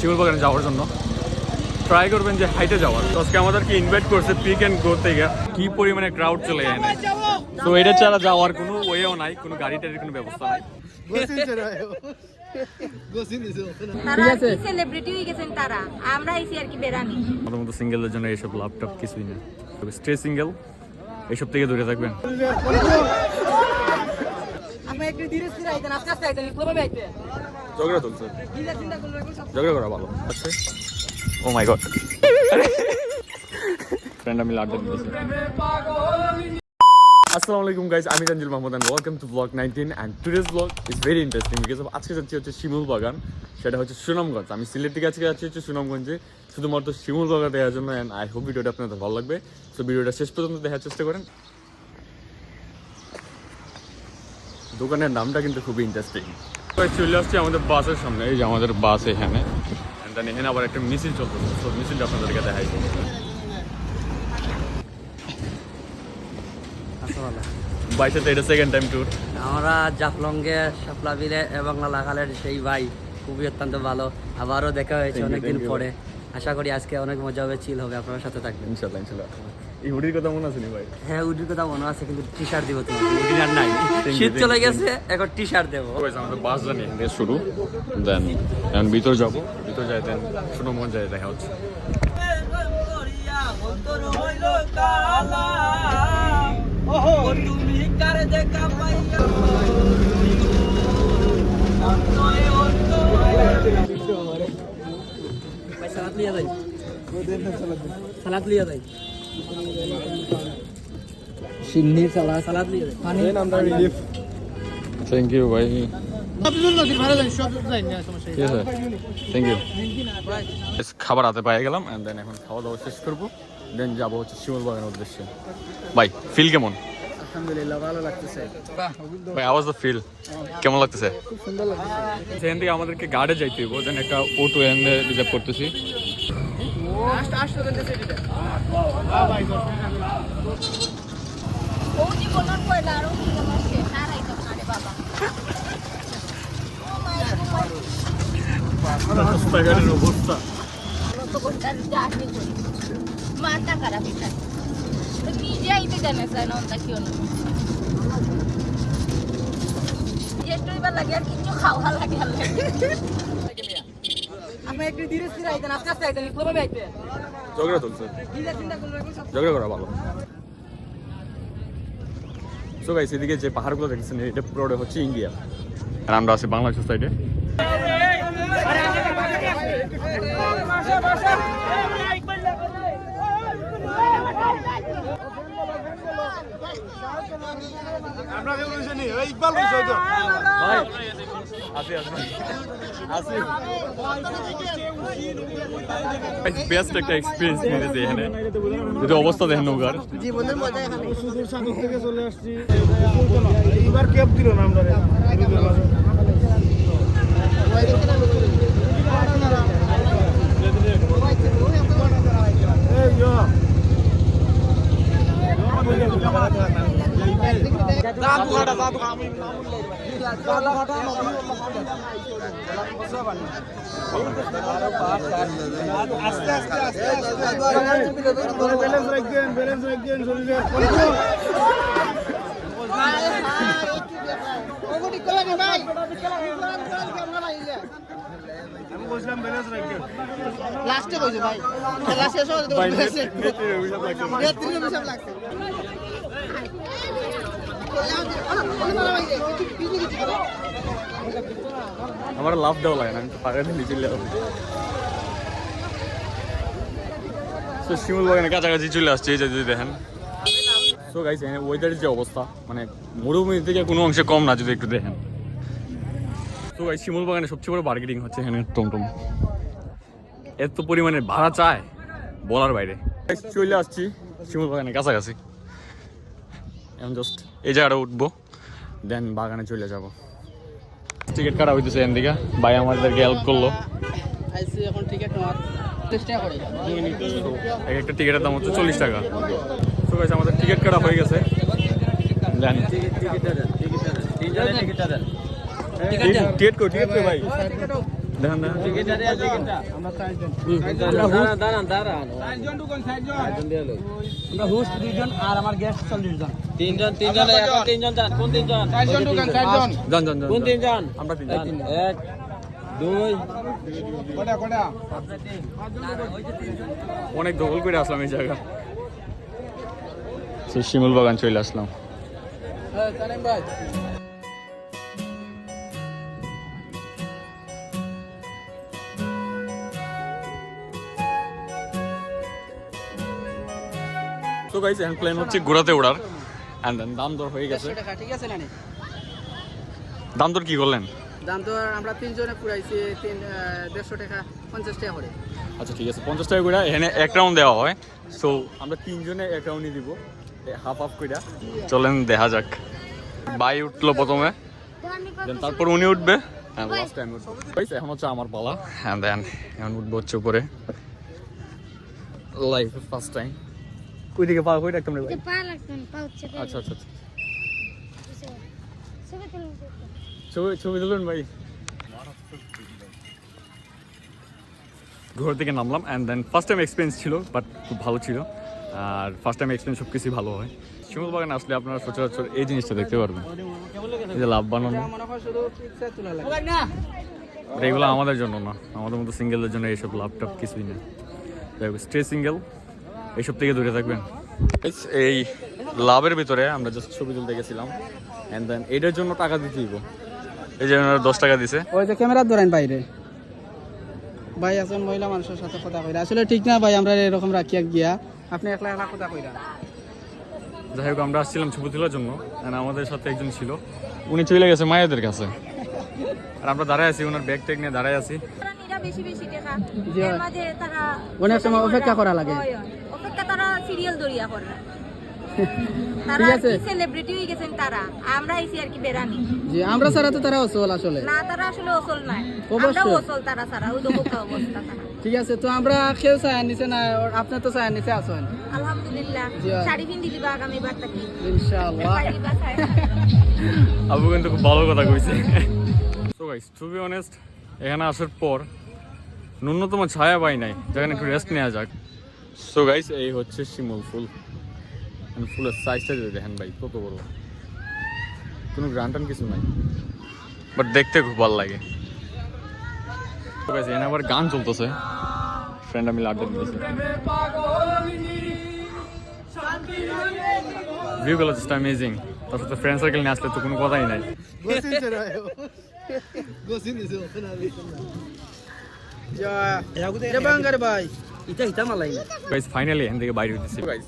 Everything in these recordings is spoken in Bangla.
শিমুল বাগানে যাওয়ার জন্য। ট্রাই করবেন যে হাইটে যাওয়ার। তো আজকে আমাদেরকে ইনভাইট করছে পিক অ্যান্ড গ্রো থেকে। কি পরিমাণে ক্রাউড চলে যায় না তো এটা ছাড়া যাওয়ার কোনো ওয়েও নাই কোনো গাড়ি টাড়ির কোনো ব্যবস্থা নাই। সিঙ্গেলদের জন্য এইসব ল্যাপটপ কিছুই না তবে সিঙ্গেল এইসব থেকে দূরে থাকবেন। আপনি একটু ধীরে স্থির আইতেন আস্তে আস্তে আইতেন কোভাবে আইতেন। ঝগড়া চলছে। ঝগড়া করা ভালো। আচ্ছা। ও মাই গড ফ্রেন্ড আমি লাড্ডু দিয়েছি আসসালামু আলাইকুম গাইজ আমি Tanzil Mahmud and welcome to vlog nineteen and today's vlog is very interesting because আজকে যাচ্ছি হচ্ছে শিমুল বাগান। সেটা হচ্ছে সুনামগঞ্জ। আমি সিলেট থেকে আজকে যাচ্ছি হচ্ছে সুনামগঞ্জে। শুধুমাত্র শিমুল বাগান দেওয়ার জন্য অ্যান্ড আই হোপ ভিডিওটা আপনাদের ভালো লাগবে। সো ভিডিওটা শেষ পর্যন্ত দেখার চেষ্টা করেন। দোকানের নামটা কিন্তু খুবই ইন্টারেস্টিং চলে আসছি আমাদের বাসের সামনে। এই যে আমাদের বাস এখানে। এখানে আবার একটা মিছিল চলতেছে। তো মিছিলটা আপনাদেরকে দেখাই। বাইশে তো এটা সেকেন্ড টাইম ট্যুর আমরা জাফলঙ্গে শাপলা বিলে এবং লালাখালের সেই ভাই খুবই অত্যন্ত ভালো। আবারও দেখা হয়েছে অনেকদিন পরে। আশা করি আজকে অনেক মজা হবে চিল হবে। আপনার সাথে থাকবেন। ইনশাল্লাহ ইনশাল্লাহ এই হুডির কথা মনে আছে নি ভাই? হ্যাঁ উডির কথা মনে আছে কিন্তু টি শার্ট দিব তোমাকে। উডি আর নাই শীত চলে গেছে এখন টি শার্ট দেবো আমাদের বাস জানি এখান শুরু দেন এখন ভিতর যাব ভিতর যাই দেন শুনো মন যায় দেখা হচ্ছে। লিয়া যাই সালাদ লিয়া যাই সিন্নি সালাদ। সালাদ পানি? থ্যাংক ইউ ভাই। থ্যাংক ইউ খাবার হাতে পেয়ে গেলাম অ্যান্ড দেন এখন খাওয়া দাওয়া শেষ করব। দেন যাব হচ্ছে শিমুল বাগানের উদ্দেশ্যে। ভাই ফিল কেমন? আলহামদুলিল্লাহ ভালো লাগতেছে। ভাই আওয়াজ দ্য ফিল কেমন লাগতেছে? খুব সুন্দর লাগতেছে। সেখান থেকে আমাদেরকে গার্ডে যাইতে হইব দেন একটা অটো এনে রিজার্ভ করতেছি। আষ্ট রাস্তাঘাটের অবস্থা মাথা খারাপ এটা নিজে আইতে জানে স্যার নন্তা কি হলো যেটুই বা লাগে আর কিছু খাওয়া ঝগড়া চলছে। ধীরে চিন্তা করলে এখন সব ঝগড়া করা ভালো। সো গাইস এদিকে যে পাহাড়গুলো দেখছেন এটা পুরোটা হচ্ছে ইন্ডিয়া আর আমরা আছি বাংলাদেশের সাইডে বেস্ট একটা এক্সপিরিয়েন্স নিয়েছি এখানে। যদি অবস্থা দেখেন নৌকার। জীবনের মজা এখানে। এবার ক্যাব দিল না আমরা আস্তে আস্তে আস্তে ব্যালেন্স লাস্টে কইছে ভাই খেলা শেষ হওয়ার তো ভাই, বলছে net- net এর অভিশাপ লাগছে। আমার লাভ দেওয়া লাগে না, আমি তো যাব। তো শিমুল বাগানের কাছাকাছি চলে আসছে, এই যদি দেখেন। সো গাইস এখানে ওয়েদারের যে অবস্থা মানে মরুভূমি থেকে কোনো অংশে কম না, যদি একটু দেখেন। তো গাইস শিমুল বাগানে সবচেয়ে বড় মার্কেটিং হচ্ছে এখানে টমটম এত পরিমাণে ভাড়া চায় বলার বাইরে। চলে আসছি শিমুল বাগানের কাছাকাছি। এখন জাস্ট এই জায়গাটা উঠবো। দেন বাগানে চলে যাব। টিকিট কাটা হইতেছে থেকে ভাই আমাদেরকে হেল্প করল। আইসি এখন টিকেট নেওয়ার চেষ্টা করে এক একটা টিকিটের দাম হচ্ছে চল্লিশ টাকা। তো গাইস আমাদের টিকিট কাটা হয়ে গেছে। দেন। টিকিট কো টিকিট কো ভাই? আমরা চারজন আমরা হোস্ট দুইজন আর আমার গেস্ট চল্লিশ জন। চারজন ঢুকান চারজন। যান যান যান কোন তিনজন? আমরা তিনজন। এক দুই। অনেক দখল করে আসলাম এই জায়গা। সেই শিমুল বাগান চলে আসলাম। হ্যাঁ ভাই। তো গাইস এখন প্ল্যান হচ্ছে ঘোরাতে ওড়ার। অ্যান্ড দেন দাম দর হয়ে গেছে। ঠিক আছে নানি? দাম দর কি করলেন? দাম তো আমরা তিনজনে পুরাইছি তিন দেড়শো টাকা পঞ্চাশ টাকা করে। আচ্ছা ঠিক আছে পঞ্চাশ টাকা করে এখানে এক রাউন্ড দেওয়া হয়। সো আমরা তিনজনে এক রাউন্ডই দিব। হাফ হাফ করে চলেন দেখা যাক। বাই উঠল প্রথমে। দেন তারপর উনি উঠবে। হ্যাঁ লাস্ট টাইম উঠবে এখন হচ্ছে আমার পালা। হ্যাঁ দেন এখন উঠবো হচ্ছে উপরে। লাইফ ফার্স্ট টাইম কই দিকে পা কই রাখতাম রে ভাই পা লাগতো পা হচ্ছে আচ্ছা আচ্ছা আচ্ছা। ছবি তুলুন ছবি তুলুন। ভাই। ঘর থেকে নামলাম and then first time experience ছিল বাট খুব ভালো ছিল। আর ফার্স্ট টাইম এক্সপিরিয়েন্স সব কিছুই ভালো হয়। শিমুল বাগানে আসলে আপনারা সচরাচর এই জিনিসটা দেখতে পারবেন। এই যে লাভ বানানো। মনে হয় শুধু পিকচার তোলা লাগে But এগুলো আমাদের জন্য না আমাদের মতো সিঙ্গেলদের জন্য এইসব লাভ টাপ কিছুই না। স্টে সিঙ্গেল এইসব থেকে দূরে থাকবেন। এই লাভের ভিতরে আমরা জাস্ট ছবি তুলতে গেছিলাম অ্যান্ড দেন এটার জন্য টাকা দিতে দিব এই যে ওনারা দশ টাকা দিছে। ওই যে ক্যামেরা ধরেন বাইরে। ভাই আছেন মহিলা মানুষের সাথে কথা কইরা আসলে ঠিক না ভাই আমরা এরকম রাখি এক গিয়া। আপনি একলা একলা কথা কইরা। যাই হোক আমরা আসছিলাম ছবি তোলার জন্য আমাদের সাথে একজন ছিল। উনি চলে গেছে মায়েদের কাছে। আর আমরা দাঁড়ায় আছি ওনার ব্যাগ ট্যাগ নিয়ে দাঁড়ায় আছি। এরা বেশি বেশি দেখা জি। এর মাঝে তারা অনেক সময় অপেক্ষা করা লাগে। তারা সিরিয়াল দরিয়া করে তারা সেলিব্রিটি হয়ে গেছেন তারা? আমরা এসি আর কি বেরানি জি আমরা ছাড়া তো তারা অসল আসলে। না তারা আসলে ওসল নাই। আমরা ওসল তারা ছাড়া ওই দোকা অবস্থা তারা। ঠিক আছে তো আমরা কেউ চায়ের নিচে না আপনি তো চায়ের নিচে আসেন। আলহামদুলিল্লাহ। জি। শাড়ি পিন্দি দিবা আগামী বার থাকি ইনশাআল্লাহ আবু কিন্তু খুব ভালো কথা কইছে। তো গাইস টু বি অনেস্ট এখানে আসার পর ন্যূনতম ছায়া পাই নাই যেখানে একটু রেস্ট নেওয়া যাক। সো গাইস এই হচ্ছে শিমুল ফুল। And ফুলের সাইজটা যদি দেখেন ভাই কত বড়। কোনো গ্রান টান কিছু নাই। বাট দেখতে খুব ভালো লাগে। এখানে আবার গান চলতেছে। ফ্রেন্ড আমি আড্ডা দিতেছি। ভিউগুলো জাস্ট অ্যামেজিং তার সাথে ফ্রেন্ড সার্কেল নিয়ে আসলে তো কোনো কথাই নাই। ভাই। ইটা ইটা মালাই না। গাইস ফাইনালি এখান থেকে বাইরে হইতেছি গাইস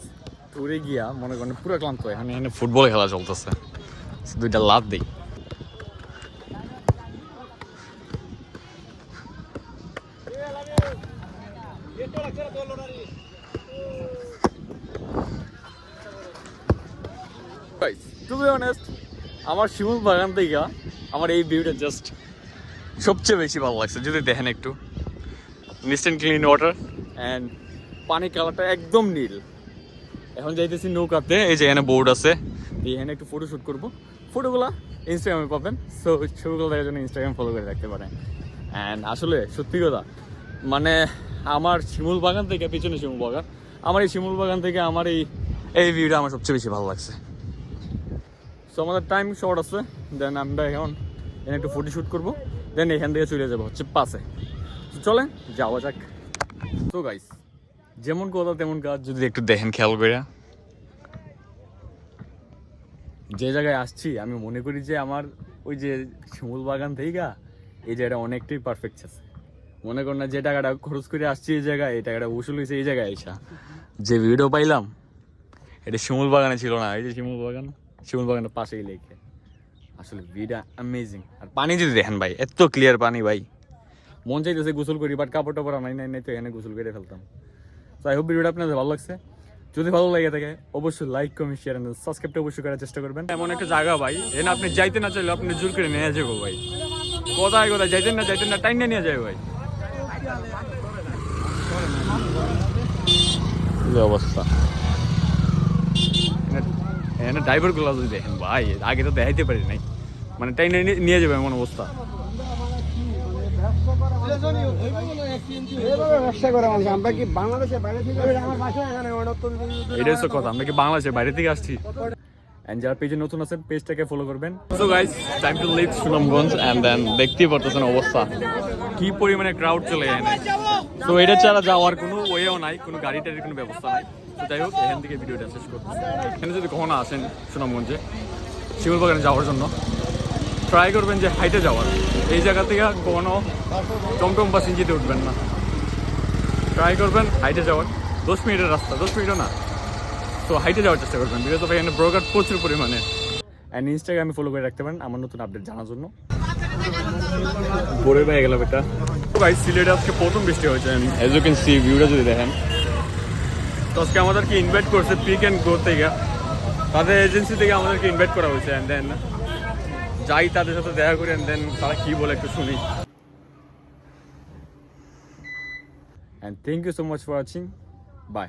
টুরে গিয়া মনে করেন পুরো ক্লান্ত এখানে এখানে ফুটবল খেলা চলতেছে। দুইটা লাভ দেই। টু বি অনেস্ট আমার শিমুল বাগান থেকে আমার এই ভিউটা জাস্ট সবচেয়ে বেশি ভালো লাগছে। যদি দেখেন একটু। Neat and clean water and পানি কালারটা একদম নীল। এখন যাইতেছি নৌকাতে, এই যে এখানে বোর্ড আছে। এখানে একটু ফটো শ্যুট করব। ফটোগুলো ইনস্টাগ্রামে পাবেন। সো ছবিগুলো দেখার জন্য ইনস্টাগ্রাম ফলো করে রাখতে পারেন। অ্যান্ড আসলে, সত্যি কথা মানে আমার শিমুল বাগান থেকে, পিছনে শিমুল বাগান, আমার এই শিমুল বাগান থেকে আমার এই এই ভিউটা আমার সবচেয়ে বেশি ভালো লাগছে। সো আমাদের টাইম শর্ট আছে। দেন আমরা এখন এখানে একটু ফটো শ্যুট করব। দেন এখান থেকে চলে যাব হচ্ছে পাশে। চলেন, যাওয়া যাক। তো গাইস যেমন কথা, তেমন কাজ। যদি একটু দেখেন, খেয়াল করে যে জায়গায় আসছি, আমি মনে করি যে আমার ওই যে শিমুল বাগান থেকে এই জায়গাটা অনেকটাই পারফেক্ট আছে। মনে কর না যে টাকাটা খরচ করে আসছি এই জায়গায়, এই টাকাটা উসুল হয়েছে এই জায়গায় এসা যে ভিডিও পাইলাম, এটা শিমুল বাগানে ছিল না। এই যে শিমুল বাগান, শিমুল বাগানের পাশেই লেখে। আসলে ভিউটা অ্যামেজিং আর পানি যদি দেখেন ভাই, এত ক্লিয়ার পানি ভাই। মন চাইতেছে গোসল করি বাট কাপড় টাপড় নাই নাই নাই তো এখানে গোসল করে ফেলতাম। তো আই হোপ ভিডিওটা আপনাদের ভালো লাগছে। যদি ভালো লাগে থাকে অবশ্যই লাইক কমেন্ট শেয়ার এন্ড সাবস্ক্রাইবটা অবশ্যই করার চেষ্টা করবেন। এমন একটা জায়গা ভাই এখানে আপনি যাইতে না চাইলে আপনি জোর করে নিয়ে যাব ভাই। কোথায় কোথায় যাইতেন না যাইতেন না টাইম নিয়ে যাবে ভাই। এই অবস্থা? এখানে ড্রাইভারগুলো যদি দেখেন ভাই আগে তো দেখাইতে পারি নাই। মানে টাইম নিয়ে যাবে এমন অবস্থা। কথা, আমরা কি বাংলাদেশের বাইরে থেকে আসছি? এন্ড যারা পেজে নতুন আছেন, পেজটাকে ফলো করবেন। So guys time to Sunamganj and then দেখতেই পারতেছেন অবস্থা। কি পরিমাণে ক্রাউড চলে এখানে। তো এটা ছাড়া যাওয়ার কোনো ওয়েও নাই, কোনো গাড়ি টাড়ির কোনো ব্যবস্থা নাই। তো যাই হোক, এখান থেকে ভিডিওটা শেষ করছি এখানে যদি কখনো আসেন সুনামগঞ্জে শিমুল বাগানে যাওয়ার জন্য। ট্রাই করবেন যে হাইটে যাওয়ার। এই জায়গা থেকে কোনো টমটম বা সিঞ্জিতে উঠবেন না। ট্রাই করবেন হাইটে যাওয়ার। দশ মিনিটের রাস্তা। দশ মিনিটও না। তো হাইটে যাওয়ার চেষ্টা করবেন বিকজ অফ এখানে ব্রোকার প্রচুর পরিমাণে। অ্যান্ড ইনস্টাগ্রামে ফলো করে রাখতে পারেন আমার নতুন আপডেট জানার জন্য। বড়ই পেয়ে গেলাম এটা ভাই সিলেটে আজকে প্রথম বৃষ্টি হয়েছে। এজ ইউ ক্যান সি ভিউটা যদি দেখেন। তো আজকে আমাদেরকে ইনভাইট করছে পিক অ্যান্ড গ্রো থেকে। তাদের এজেন্সি থেকে আমাদেরকে ইনভাইট করা হয়েছে। অ্যান্ড দেন যাই তাদের সাথে দেখা করি দেন তারা কি বলে একটু শুনি। And thank you so much for watching bye